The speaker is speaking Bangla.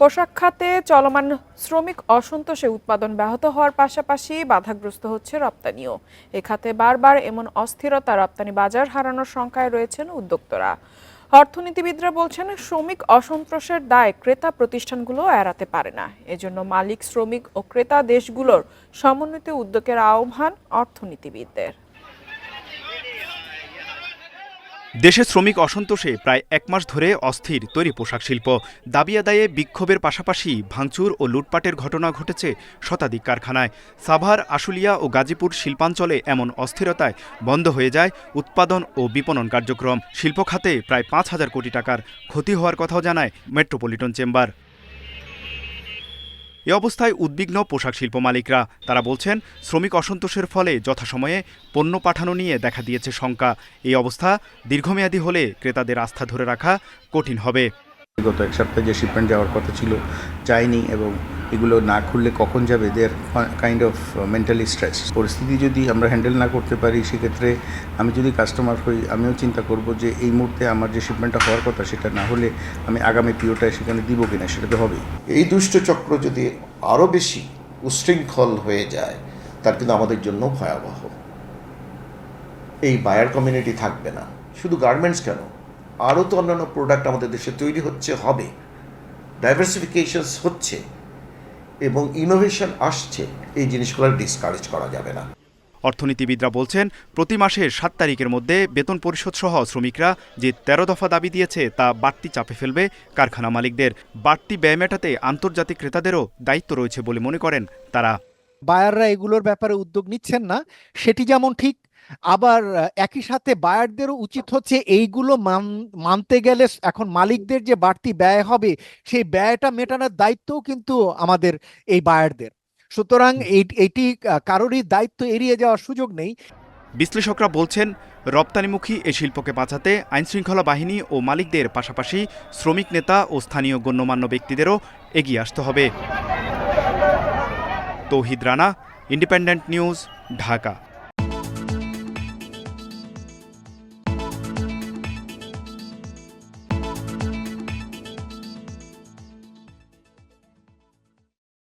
পোশাক খাতে চলমান শ্রমিক অসন্তোষে উৎপাদন ব্যাহত হওয়ার পাশাপাশি বাধাগ্রস্ত হচ্ছে রপ্তানিও। এ খাতে বারবার এমন অস্থিরতা রপ্তানি বাজার হারানোর সংখ্যায় রয়েছেন উদ্যোক্তরা। অর্থনীতিবিদরা বলছেন, শ্রমিক অসন্তোষের দায় ক্রেতা প্রতিষ্ঠানগুলো এড়াতে পারে না। এজন্য মালিক, শ্রমিক ও ক্রেতা দেশগুলোর সমন্বিত উদ্যোগের আহ্বান অর্থনীতিবিদদের। দেশে শ্রমিক অসন্তোষে প্রায় এক মাস ধরে অস্থির তৈরি পোশাক শিল্প। দাবি আদায়ে বিক্ষোভের পাশাপাশি ভাঙচুর ও লুটপাটের ঘটনা ঘটেছে শতাধিক কারখানায়। সাভার, আশুলিয়া ও গাজীপুর শিল্পাঞ্চলে এমন অস্থিরতায় বন্ধ হয়ে যায় উৎপাদন ও বিপণন কার্যক্রম। শিল্প খাতে প্রায় পাঁচ হাজার কোটি টাকার ক্ষতি হওয়ার কথাও জানায় মেট্রোপলিটন চেম্বার। অবস্থায় উদ্বিগ্ন পোশাক শিল্প মালিকরা। তারা বলছেন, শ্রমিক অসন্তোষের ফলে যথাসময়ে পণ্য পাঠানো নিয়ে দেখা দিয়েছে শঙ্কা। এই অবস্থা দীর্ঘমেয়াদী হলে ক্রেতাদের আস্থা ধরে রাখা কঠিন হবে। গত এক সপ্তাহে যে শিপমেন্ট যাওয়ার কথা ছিল যায়নি এবং এগুলো না খুললে কখন যাবে? There kind of mentally stress পরিস্থিতি যদি আমরা হ্যান্ডেল না করতে পারি, সেক্ষেত্রে আমি যদি কাস্টমার হই, আমিও চিন্তা করব যে এই মুহূর্তে আমার যে শিপমেন্টটা হওয়ার কথা, সেটা না হলে আমি আগামী পিওটা সেখানে দিব কিনা, সেটা তো হবেই। এই দুষ্ট চক্র যদি আরও বেশি উশৃঙ্খল হয়ে যায়, তার কিন্তু আমাদের জন্য ভয়াবহ। এই বায়ার কমিউনিটি থাকবে না। শুধু গার্মেন্টস কেন? আরও তো অন্যান্য প্রোডাক্ট আমাদের দেশে তৈরি হচ্ছে, হবে। ডাইভার্সিফিকেশনস হচ্ছে। এবং ইনোভেশন আসছে এই জিনিসগুলো ডিসকারেজ করা যাবে না। অর্থনীতিবিদরা বলছেন প্রতি মাসের সাত তারিখের মধ্যে বেতন পরিশোধ সহ শ্রমিকরা যে তেরো দফা দাবি দিয়েছে তা বাড়তি চাপে ফেলবে। কারখানা মালিকদের বাড়তি ব্যয় মেটাতে আন্তর্জাতিক ক্রেতাদেরও দায়িত্ব রয়েছে বলে মনে করেন তারা। বায়াররা এগুলোর ব্যাপারে উদ্যোগ নিচ্ছেন না সেটি যেমন ঠিক আবার একই সাথে বায়ারদেরও উচিত হচ্ছে এইগুলো মান- মানতে গেলে এখন মালিকদের যে বাড়তি ব্যয় হবে সেই ব্যয়টা মেটানোর দায়িত্বও কিন্তু আমাদের এই বায়ারদের। সুতরাং এটি কারোরই দায়িত্ব এড়িয়ে যাওয়ার সুযোগ নেই। বিশ্লেষকরা বলছেন রপ্তানিমুখী এ শিল্পকে বাঁচাতে আইনশৃঙ্খলা বাহিনী ও মালিকদের পাশাপাশি শ্রমিক নেতা ও স্থানীয় গণ্যমান্য ব্যক্তিদেরও এগিয়ে আসতে হবে। Touhid Rana Independent News Dhaka.